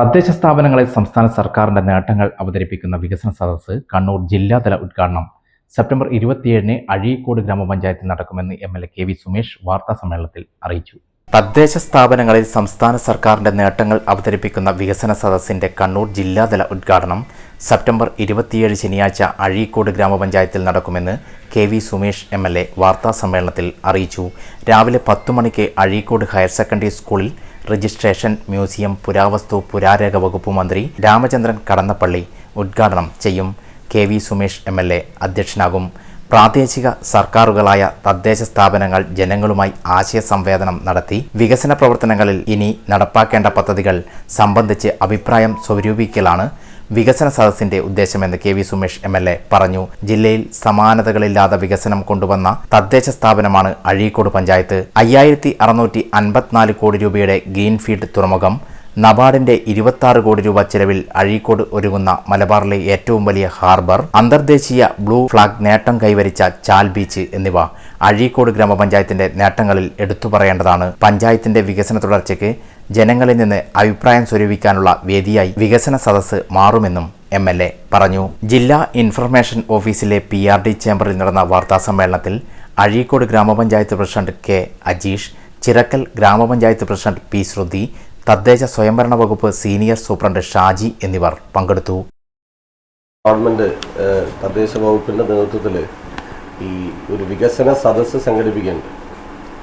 തദ്ദേശ സ്ഥാപനങ്ങളെ സംസ്ഥാന സർക്കാരിന്റെ നേട്ടങ്ങൾ അവതരിപ്പിക്കുന്ന വികസന സദസ്സ് കണ്ണൂർ ജില്ലാതല ഉദ്ഘാടനം. സെപ്റ്റംബർ ഇരുപത്തിയേഴിന് അഴീക്കോട് ഗ്രാമപഞ്ചായത്തിൽ നടക്കുമെന്ന് M L A K V Sumesh വാർത്താ സമ്മേളനത്തിൽ അറിയിച്ചു. തദ്ദേശ സ്ഥാപനങ്ങളിൽ സംസ്ഥാന സർക്കാരിന്റെ നേട്ടങ്ങൾ അവതരിപ്പിക്കുന്ന വികസന സദസ്സിന്റെ കണ്ണൂർ ജില്ലാതല ഉദ്ഘാടനം സെപ്റ്റംബർ ഇരുപത്തിയേഴ് ശനിയാഴ്ച അഴീക്കോട് ഗ്രാമപഞ്ചായത്തിൽ നടക്കുമെന്ന് K V Sumesh M L A വാർത്താ സമ്മേളനത്തിൽ അറിയിച്ചു. രാവിലെ പത്തു മണിക്ക് അഴീക്കോട് ഹയർ സെക്കൻഡറി സ്കൂളിൽ രജിസ്ട്രേഷൻ മ്യൂസിയം പുരാവസ്തു പുരാരേഖ വകുപ്പ് മന്ത്രി രാമചന്ദ്രൻ കടന്നപ്പള്ളി ഉദ്ഘാടനം ചെയ്യും. K V Sumesh M L A അധ്യക്ഷനാകും. പ്രാദേശിക സർക്കാരുകളായ തദ്ദേശ സ്ഥാപനങ്ങൾ ജനങ്ങളുമായി ആശയസംവേദനം നടത്തി വികസന പ്രവർത്തനങ്ങളിൽ ഇനി നടപ്പാക്കേണ്ട പദ്ധതികൾ സംബന്ധിച്ച് അഭിപ്രായം സ്വരൂപിക്കലാണ് വികസന സദസ്സിന്റെ ഉദ്ദേശമെന്ന് K V Sumesh M L A പറഞ്ഞു. ജില്ലയിൽ സമാനതകളില്ലാതെ വികസനം കൊണ്ടുവന്ന തദ്ദേശ സ്ഥാപനമാണ് അഴീക്കോട് പഞ്ചായത്ത്. അയ്യായിരത്തി അറുന്നൂറ്റി അൻപത്തിനാല് കോടി രൂപയുടെ ഗ്രീൻഫീൽഡ് തുറമുഖം. നബാർഡിന്റെ ഇരുപത്തി കോടി രൂപ ചെലവിൽ അഴീക്കോട് ഒരുങ്ങുന്ന മലബാറിലെ ഏറ്റവും വലിയ ഹാർബർ അന്തർദേശീയ ബ്ലൂ ഫ്ലാഗ് നേട്ടം കൈവരിച്ച ചാൽ ബീച്ച് എന്നിവ അഴീക്കോട് ഗ്രാമപഞ്ചായത്തിന്റെ നേട്ടങ്ങളിൽ എടുത്തു പറയേണ്ടതാണ്. പഞ്ചായത്തിന്റെ വികസന തുടർച്ചയ്ക്ക് ജനങ്ങളിൽ നിന്ന് അഭിപ്രായം സ്വരൂപിക്കാനുള്ള വേദിയായി വികസന സദസ്സ് മാറുമെന്നും എം എൽ എ പറഞ്ഞു. ജില്ലാ ഇൻഫർമേഷൻ ഓഫീസിലെ പി ആർ ഡി ചേംബറിൽ നടന്ന വാർത്താ സമ്മേളനത്തിൽ അഴീക്കോട് ഗ്രാമപഞ്ചായത്ത് പ്രസിഡന്റ് കെ അജീഷ് ചിറക്കൽ ഗ്രാമപഞ്ചായത്ത് പ്രസിഡന്റ് പി ശ്രുതി തദ്ദേശ സ്വയംഭരണ വകുപ്പ് സീനിയർ സൂപ്രണ്ട് ഷാജി എന്നിവർ പങ്കെടുത്തു. ഗവൺമെന്റ് തദ്ദേശ വകുപ്പിന്റെ നേതൃത്വത്തിൽ ഈ ഒരു വികസന സദസ്സ് സംഘടിപ്പിക്കുന്നുണ്ട്.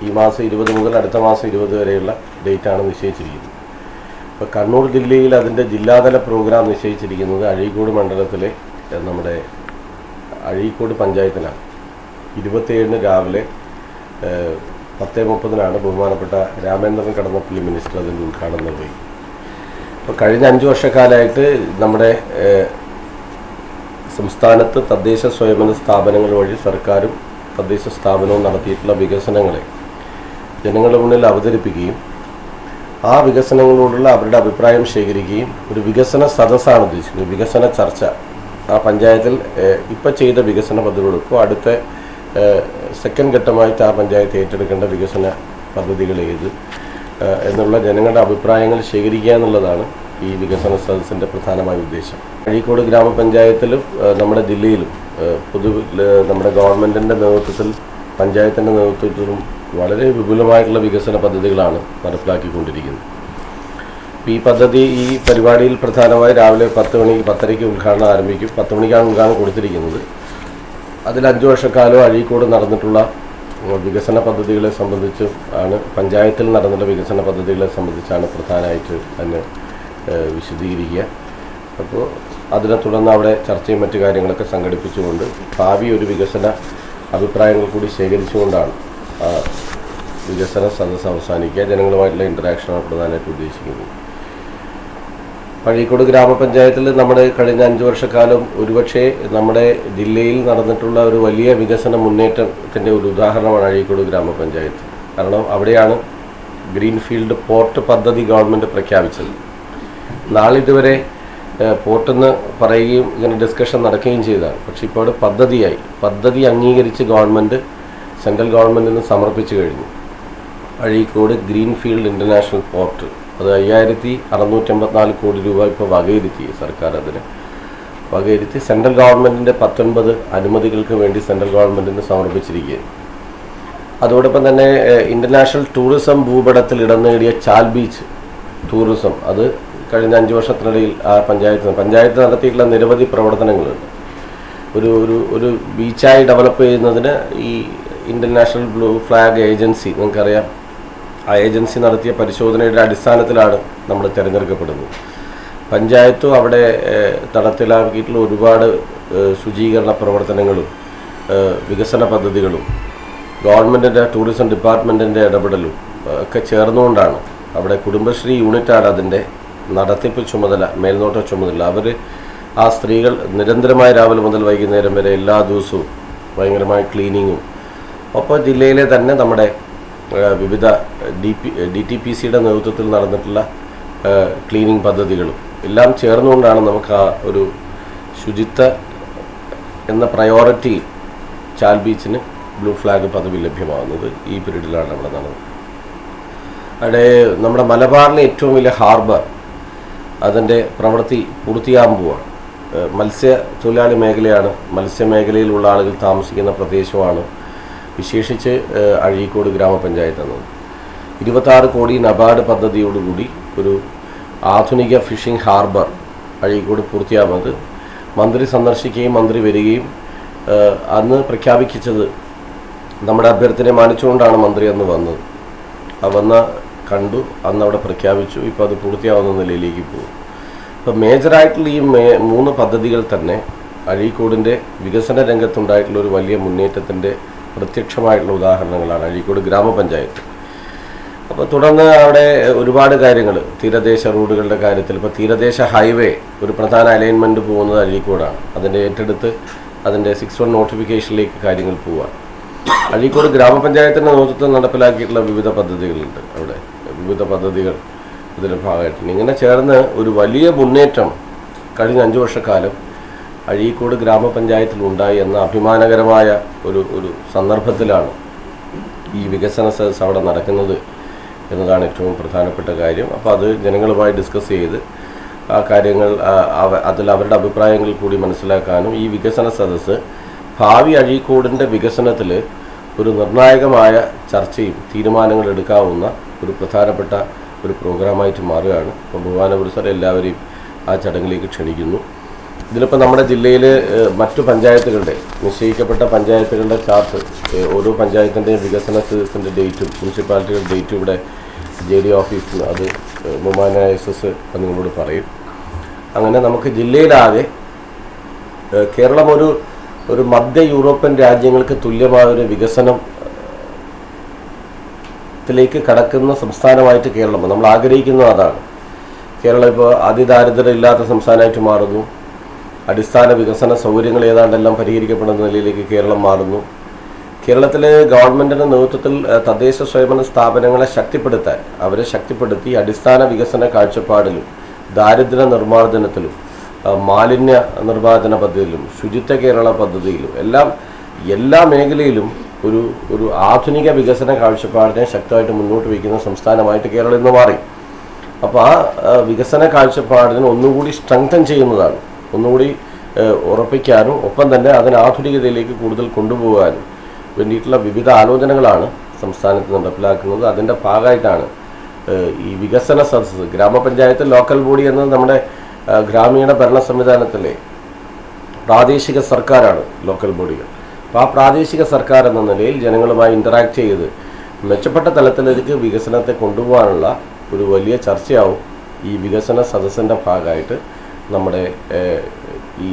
ഈ മാസം ഇരുപത് മുതൽ അടുത്ത മാസം ഇരുപത് വരെയുള്ള ഡേറ്റ് ആണ് നിശ്ചയിച്ചിരിക്കുന്നത്. ഇപ്പോൾ കണ്ണൂർ ജില്ലയിൽ അതിന്റെ ജില്ലാതല പ്രോഗ്രാം നിശ്ചയിച്ചിരിക്കുന്നത് അഴീക്കോട് മണ്ഡലത്തിലെ നമ്മുടെ അഴീക്കോട് പഞ്ചായത്തിലാണ്. ഇരുപത്തിയേഴിന് രാവിലെ പത്തേ മുപ്പതിനാണ് ബഹുമാനപ്പെട്ട രാമേന്ദ്രൻ കടന്നപ്പള്ളി മിനിസ്റ്റർ അതിന്റെ ഉദ്ഘാടനം നിർവഹിക്കും അപ്പോൾ കഴിഞ്ഞ അഞ്ച് വർഷക്കാലമായിട്ട് നമ്മുടെ സംസ്ഥാനത്ത് തദ്ദേശ സ്വയംഭരണ സ്ഥാപനങ്ങൾ വഴി സർക്കാരും തദ്ദേശ സ്ഥാപനവും നടത്തിയിട്ടുള്ള വികസനങ്ങളെ ജനങ്ങളുടെ മുന്നിൽ അവതരിപ്പിക്കുകയും ആ വികസനങ്ങളോടുള്ള അവരുടെ അഭിപ്രായം ശേഖരിക്കുകയും ഒരു വികസന സദസ്സാണ് ഉദ്ദേശിക്കുന്നത്. വികസന ചർച്ച. ആ പഞ്ചായത്തിൽ ഇപ്പോൾ ചെയ്ത വികസന പദ്ധതികൾക്കും അടുത്ത സെക്കൻഡ് ഘട്ടമായി താ പഞ്ചായത്ത് ഏറ്റെടുക്കേണ്ട വികസന പദ്ധതികൾ ഏത്? എന്നുള്ള ജനങ്ങളുടെ അഭിപ്രായങ്ങൾ ശേഖരിക്കുക എന്നുള്ളതാണ് ഈ വികസന സദസ്സിന്റെ പ്രധാനമായ ഉദ്ദേശം. അഴീക്കോട് ഗ്രാമപഞ്ചായത്തിലും നമ്മുടെ ജില്ലയിലും പൊതു നമ്മുടെ ഗവൺമെന്റിന്റെ നേതൃത്വത്തിൽ പഞ്ചായത്തിന്റെ നേതൃത്വത്തിലും വളരെ വിപുലമായിട്ടുള്ള വികസന പദ്ധതികളാണ് നടപ്പിലാക്കിക്കൊണ്ടിരിക്കുന്നത്. ഈ പദ്ധതി ഈ പരിപാടിയിൽ പ്രധാനമായി രാവിലെ പത്ത് മണിക്ക് പത്തരയ്ക്ക് ഉദ്ഘാടനം ആരംഭിക്കും. പത്ത് മണിക്കാണ് ഉദ്ഘാടനം കൊടുത്തിരിക്കുന്നത്. അതിൽ അഞ്ച് വർഷക്കാലം അഴീക്കോട് നടന്നിട്ടുള്ള വികസന പദ്ധതികളെ സംബന്ധിച്ച് ആണ് പഞ്ചായത്തിൽ നടന്നിട്ടുള്ള വികസന പദ്ധതികളെ സംബന്ധിച്ചാണ് പ്രധാനമായിട്ട് തന്നെ വിശദീകരിക്കുക. അപ്പോൾ അതിനെ തുടർന്ന് അവിടെ ചർച്ചയും മറ്റു കാര്യങ്ങളൊക്കെ സംഘടിപ്പിച്ചുകൊണ്ട് ഭാവി ഒരു വികസന അഭിപ്രായങ്ങൾ കൂടി ശേഖരിച്ചുകൊണ്ടാണ് വികസന സദസ്സ് അവസാനിക്കുക. ജനങ്ങളുമായിട്ടുള്ള ഇന്ററാക്ഷനാണ് പ്രധാനമായിട്ട് ഉദ്ദേശിക്കുന്നത്. പഴീക്കോട് ഗ്രാമപഞ്ചായത്തിൽ നമ്മുടെ കഴിഞ്ഞ അഞ്ച് വർഷക്കാലം ഒരുപക്ഷെ നമ്മുടെ ജില്ലയിൽ നടന്നിട്ടുള്ള ഒരു വലിയ വികസന മുന്നേറ്റത്തിന്റെ ഒരു ഉദാഹരണമാണ് അഴീക്കോട് ഗ്രാമപഞ്ചായത്ത്. കാരണം അവിടെയാണ് ഗ്രീൻഫീൽഡ് പോർട്ട് പദ്ധതി ഗവൺമെന്റ് പ്രഖ്യാപിച്ചത്. നാളിതുവരെ പോർട്ടെന്ന് പറയുകയും ഇങ്ങനെ ഡിസ്കഷൻ നടക്കുകയും ചെയ്തതാണ്. പക്ഷേ ഇപ്പോൾ പദ്ധതിയായി. പദ്ധതി അംഗീകരിച്ച് ഗവൺമെന്റ് സെൻട്രൽ ഗവൺമെന്റിന് സമർപ്പിച്ചു കഴിഞ്ഞു. Azhikode greenfield international port. അത് അയ്യായിരത്തി അറുന്നൂറ്റമ്പത്തിനാല് കോടി രൂപ ഇപ്പോൾ വകയിരുത്തി സർക്കാർ അതിന്. വകയിരുത്തി സെൻട്രൽ ഗവൺമെന്റിന്റെ പത്തൊൻപത് അനുമതികൾക്ക് വേണ്ടി സെൻട്രൽ ഗവൺമെന്റിന് സമർപ്പിച്ചിരിക്കുകയാണ്. അതോടൊപ്പം തന്നെ ഇന്റർനാഷണൽ ടൂറിസം ഭൂപടത്തിൽ ഇടം നേടിയ ചാൽ ബീച്ച് ടൂറിസം അത് കഴിഞ്ഞ അഞ്ച് വർഷത്തിനിടയിൽ ആ പഞ്ചായത്ത് പഞ്ചായത്ത് നടത്തിയിട്ടുള്ള നിരവധി പ്രവർത്തനങ്ങളുണ്ട്. ഒരു ഒരു ഒരു ബീച്ചായി ഡെവലപ്പ് ചെയ്യുന്നതിന് ഈ ഇന്റർനാഷണൽ ബ്ലൂ ഫ്ലാഗ് ഏജൻസി നിങ്ങൾക്കറിയാം ആ ഏജൻസി നടത്തിയ പരിശോധനയുടെ അടിസ്ഥാനത്തിലാണ് നമ്മൾ തിരഞ്ഞെടുക്കപ്പെടുന്നത്. പഞ്ചായത്തും അവിടെ തടത്തിലാക്കിയിട്ടുള്ള ഒരുപാട് ശുചീകരണ പ്രവർത്തനങ്ങളും വികസന പദ്ധതികളും ഗവൺമെന്റിന്റെ ടൂറിസം ഡിപ്പാർട്ട്മെന്റിന്റെ ഇടപെടലും ഒക്കെ ചേർന്നുകൊണ്ടാണ് അവിടെ കുടുംബശ്രീ യൂണിറ്റാണ് അതിന്റെ നടത്തിപ്പ് ചുമതല മേൽനോട്ട ചുമതല. അവർ ആ സ്ത്രീകൾ നിരന്തരമായി രാവിലെ മുതൽ വൈകുന്നേരം വരെ എല്ലാ ദിവസവും ഭയങ്കരമായ ക്ലീനിങ്ങും. ഒപ്പം ജില്ലയിലെ തന്നെ നമ്മുടെ വിവിധ D P D T P സിയുടെ നേതൃത്വത്തിൽ നടന്നിട്ടുള്ള ക്ലീനിങ് പദ്ധതികളും എല്ലാം ചേർന്നുകൊണ്ടാണ് നമുക്ക് ആ ഒരു ശുചിത്വ എന്ന പ്രയോറിറ്റി ചാൽ ബീച്ചിന് ബ്ലൂ ഫ്ലാഗ് പദവി ലഭ്യമാകുന്നത് ഈ പീരീഡിലാണ് അവിടെ നടന്നത്. അവിടെ നമ്മുടെ മലബാറിലെ ഏറ്റവും വലിയ ഹാർബർ അതിന്റെ പ്രവൃത്തി പൂർത്തിയാകുമ്പോഴാണ് പോവാണ് ഏഹ് മത്സ്യ തൊഴിലാളി മേഖലയാണ് മത്സ്യമേഖലയിലുള്ള ആളുകൾ താമസിക്കുന്ന പ്രദേശമാണ്. വിശേഷിച്ച് അഴീക്കോട് ഗ്രാമപഞ്ചായത്താണ്. ഇരുപത്താറ് കോടി നബാർഡ് പദ്ധതിയോടുകൂടി ഒരു ആധുനിക ഫിഷിംഗ് ഹാർബർ അഴീക്കോട് പൂർത്തിയാകുന്നത് മന്ത്രി സന്ദർശിക്കുകയും മന്ത്രി വരികയും അന്ന് പ്രഖ്യാപിച്ചത് നമ്മുടെ അഭ്യർത്ഥനയെ മാനിച്ചുകൊണ്ടാണ് മന്ത്രി അന്ന് വന്നത്. ആ വന്ന കണ്ടു അന്ന് അവിടെ പ്രഖ്യാപിച്ചു ഇപ്പോൾ അത് പൂർത്തിയാവുന്ന നിലയിലേക്ക് പോകും. അപ്പോൾ മേജറായിട്ടുള്ള ഈ മേ മൂന്ന് പദ്ധതികൾ തന്നെ അഴീക്കോടിന്റെ വികസന രംഗത്തുണ്ടായിട്ടുള്ള ഒരു വലിയ മുന്നേറ്റത്തിന്റെ പ്രത്യക്ഷമായിട്ടുള്ള ഉദാഹരണങ്ങളാണ്. അഴീക്കോട് ഗ്രാമപഞ്ചായത്ത്. അപ്പോൾ തുടർന്ന് അവിടെ ഒരുപാട് കാര്യങ്ങൾ തീരദേശ റോഡുകളുടെ കാര്യത്തിൽ ഇപ്പോൾ തീരദേശ ഹൈവേ ഒരു പ്രധാന അലൈൻമെന്റ് പോകുന്നത് അഴീക്കോടാണ്. അതിന്റെ ഏറ്റെടുത്ത് അതിന്റെ സിക്സ് വൺ നോട്ടിഫിക്കേഷനിലേക്ക് കാര്യങ്ങൾ പോവുകയാണ് അഴീക്കോട് ഗ്രാമപഞ്ചായത്തിന്റെ നേതൃത്വം നടപ്പിലാക്കിയിട്ടുള്ള വിവിധ പദ്ധതികളുണ്ട് അവിടെ. വിവിധ പദ്ധതികൾ ഇതിന്റെ ഭാഗമായിട്ടുണ്ട്. ഇങ്ങനെ ചേർന്ന് ഒരു വലിയ മുന്നേറ്റം കഴിഞ്ഞ അഞ്ച് വർഷക്കാലം അഴീക്കോട് ഗ്രാമപഞ്ചായത്തിൽ ഉണ്ടായി എന്ന അഭിമാനകരമായ ഒരു ഒരു സന്ദർഭത്തിലാണ് ഈ വികസന സദസ് അവിടെ നടക്കുന്നത് എന്നതാണ് ഏറ്റവും പ്രധാനപ്പെട്ട കാര്യം. അപ്പോൾ അത് ജനങ്ങളുമായി ഡിസ്കസ് ചെയ്ത് ആ കാര്യങ്ങൾ അതിൽ അവരുടെ അഭിപ്രായങ്ങൾ കൂടി മനസ്സിലാക്കാനും ഈ വികസന സദസ്സ് ഭാവി അഴീക്കോടിന്റെ വികസനത്തിൽ ഒരു നിർണായകമായ ചർച്ചയും തീരുമാനങ്ങൾ എടുക്കാവുന്ന ഒരു പ്രധാനപ്പെട്ട ഒരു പ്രോഗ്രാമായിട്ട് മാറുകയാണ്. അപ്പോൾ ബഹുമാനപുരസർ എല്ലാവരെയും ആ ചടങ്ങിലേക്ക് ക്ഷണിക്കുന്നു. ഇതിലിപ്പോൾ നമ്മുടെ ജില്ലയിൽ മറ്റു പഞ്ചായത്തുകളുടെ നിശ്ചയിക്കപ്പെട്ട പഞ്ചായത്തുകളുടെ ചാർട്ട് ഓരോ പഞ്ചായത്തിന്റെയും വികസന സദസ്സിന്റെ ഡേറ്റും മുനിസിപ്പാലിറ്റികളുടെ ഡേറ്റും ഇവിടെ ജെ ഡി ഓഫീസിൽ അത് ബഹുമാന എസ് എസ് നിങ്ങളോട് പറയും. അങ്ങനെ നമുക്ക് ജില്ലയിലാകെ കേരളം ഒരു ഒരു മധ്യ യൂറോപ്യൻ രാജ്യങ്ങൾക്ക് തുല്യമായ ഒരു വികസനം ത്തിലേക്ക് കടക്കുന്ന സംസ്ഥാനമായിട്ട് കേരളം. നമ്മൾ ആഗ്രഹിക്കുന്നത് അതാണ്. കേരളം ഇപ്പോൾ അതിദാരിദ്ര്യം ഇല്ലാത്ത സംസ്ഥാനമായിട്ട് മാറുന്നു. അടിസ്ഥാന വികസന സൗകര്യങ്ങൾ ഏതാണ്ടെല്ലാം പരിഹരിക്കപ്പെടുന്ന നിലയിലേക്ക് കേരളം മാറുന്നു. കേരളത്തിലെ ഗവൺമെന്റിന്റെ നേതൃത്വത്തിൽ തദ്ദേശ സ്വയംഭരണ സ്ഥാപനങ്ങളെ ശക്തിപ്പെടുത്താൻ അവരെ ശക്തിപ്പെടുത്തി അടിസ്ഥാന വികസന കാഴ്ചപ്പാടിലും ദാരിദ്ര്യ നിർമ്മാർജനത്തിലും മാലിന്യ നിർമ്മാർജന പദ്ധതിയിലും ശുചിത്വ കേരള പദ്ധതിയിലും എല്ലാം എല്ലാ മേഖലയിലും ഒരു ഒരു ആധുനിക വികസന കാഴ്ചപ്പാടിനെ ശക്തമായിട്ട് മുന്നോട്ട് വയ്ക്കുന്ന സംസ്ഥാനമായിട്ട് കേരളം ഇന്ന് മാറി. അപ്പോൾ ആ വികസന കാഴ്ചപ്പാടിനെ ഒന്നുകൂടി സ്ട്രെങ്തൻ ചെയ്യുന്നതാണ് ഒന്നുകൂടി ഉറപ്പിക്കാനും ഒപ്പം തന്നെ അതിന് ആധുനികതയിലേക്ക് കൂടുതൽ കൊണ്ടുപോകാനും വേണ്ടിയിട്ടുള്ള വിവിധ ആലോചനകളാണ് സംസ്ഥാനത്ത് നടപ്പിലാക്കുന്നത്. അതിന്റെ ഭാഗമായിട്ടാണ് ഈ വികസന സദസ്സ്. ഗ്രാമപഞ്ചായത്ത് ലോക്കൽ ബോഡി എന്നത് നമ്മുടെ ഗ്രാമീണ ഭരണ സംവിധാനത്തിലെ പ്രാദേശിക സർക്കാരാണ് ലോക്കൽ ബോഡികൾ. അപ്പോൾ ആ പ്രാദേശിക സർക്കാർ എന്ന നിലയിൽ ജനങ്ങളുമായി ഇന്ററാക്ട് ചെയ്ത് മെച്ചപ്പെട്ട തലത്തിലേക്ക് വികസനത്തെ കൊണ്ടുപോകാനുള്ള ഒരു വലിയ ചർച്ചയാവും ഈ വികസന സദസ്സിന്റെ ഭാഗമായിട്ട് നമ്മുടെ ഈ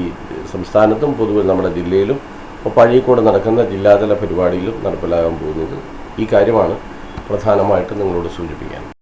സംസ്ഥാനത്തും പൊതുവെ നമ്മുടെ ജില്ലയിലും ഒപ്പം അഴീക്കോട് നടക്കുന്ന ജില്ലാതല പരിപാടിയിലും നടപ്പിലാകാൻ പോകുന്നത് ഈ കാര്യമാണ് പ്രധാനമായിട്ട് നിങ്ങളോട് സൂചിപ്പിക്കാൻ.